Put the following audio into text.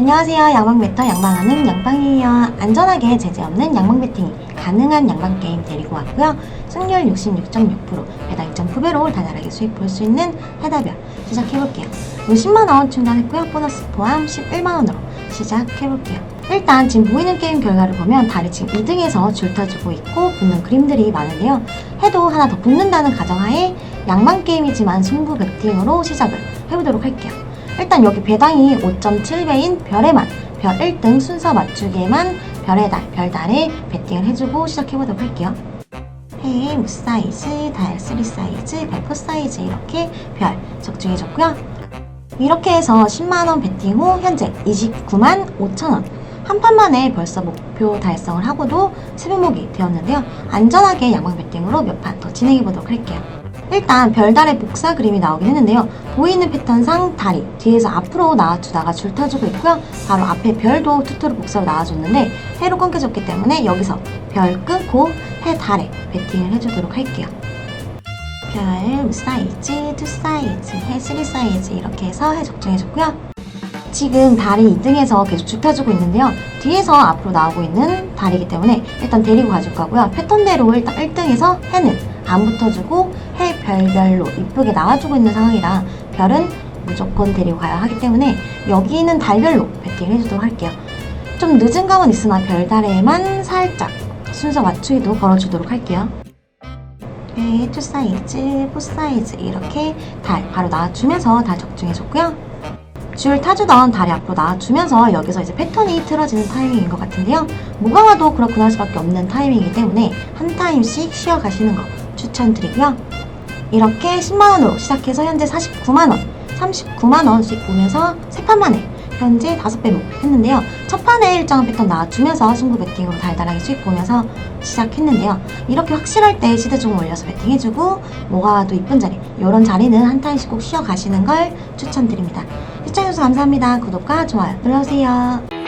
안녕하세요. 양방베터 양방하는 양방이에요. 안전하게 제재 없는 양방 배팅이 가능한 양방 게임 데리고 왔고요. 승률 66.6%, 배당 2.9배로 달달하게 수익 볼 수 있는 해답별 시작해볼게요. 50만원 충전했고요. 보너스 포함 11만원으로 시작해볼게요. 일단 지금 보이는 게임 결과를 보면 달이 지금 2등에서 줄타주고 있고 붙는 그림들이 많은데요. 해도 하나 더 붙는다는 가정하에 양방 게임이지만 승부 배팅으로 시작을 해보도록 할게요. 일단 여기 배당이 5.7배인 별에만 별 1등 순서 맞추기에만 별의 달, 별달에 배팅을 해주고 시작해보도록 할게요. 해, 무 사이즈, 달 3 사이즈, 별 4 사이즈 이렇게 별 적중해줬고요. 이렇게 해서 10만원 배팅 후 현재 29만 5천원 한 판 만에 벌써 목표 달성을 하고도 세배목이 되었는데요. 안전하게 양방 배팅으로 몇 판 더 진행해 보도록 할게요. 일단 별달의 복사 그림이 나오긴 했는데요. 보이는 패턴상 달이 뒤에서 앞으로 나와주다가 줄 타주고 있고요. 바로 앞에 별도 투토로 복사로 나와줬는데 해로 끊겨졌기 때문에 여기서 별 끊고 해 달에 배팅을 해주도록 할게요. 별 사이즈, 투 사이즈, 해 쓰리 사이즈 이렇게 해서 해 적중해줬고요. 지금 달이 2등에서 계속 줄 타주고 있는데요. 뒤에서 앞으로 나오고 있는 달이기 때문에 일단 데리고 가줄 거고요. 패턴대로 일단 1등에서 해는 안 붙어주고 해 별별로 이쁘게 나와주고 있는 상황이라 별은 무조건 데리고 가야 하기 때문에 여기는 달별로 배팅을 해주도록 할게요. 좀 늦은 감은 있으나 별달에만 살짝 순서 맞추기도 걸어주도록 할게요. 네, 투 사이즈, 포 사이즈 이렇게 달 바로 나와주면서 달 적중해줬고요. 줄 타주던 달이 앞으로 나와주면서 여기서 이제 패턴이 틀어지는 타이밍인 것 같은데요. 뭐가 와도 그렇구나 할 수밖에 없는 타이밍이기 때문에 한 타임씩 쉬어 가시는 거 추천드리고요. 이렇게 10만원으로 시작해서 현재 49만원, 39만원 수익 보면서 세판 만에 현재 다섯 배 했는데요. 첫 판에 일정한 패턴 나와주면서 승부 배팅으로 달달하게 수익 보면서 시작했는데요. 이렇게 확실할 때 시대종 올려서 배팅해주고 뭐가 와도 이쁜 자리 이런 자리는 한 타임씩 꼭 쉬어 가시는 걸 추천드립니다. 시청해주셔서 감사합니다. 구독과 좋아요 눌러주세요.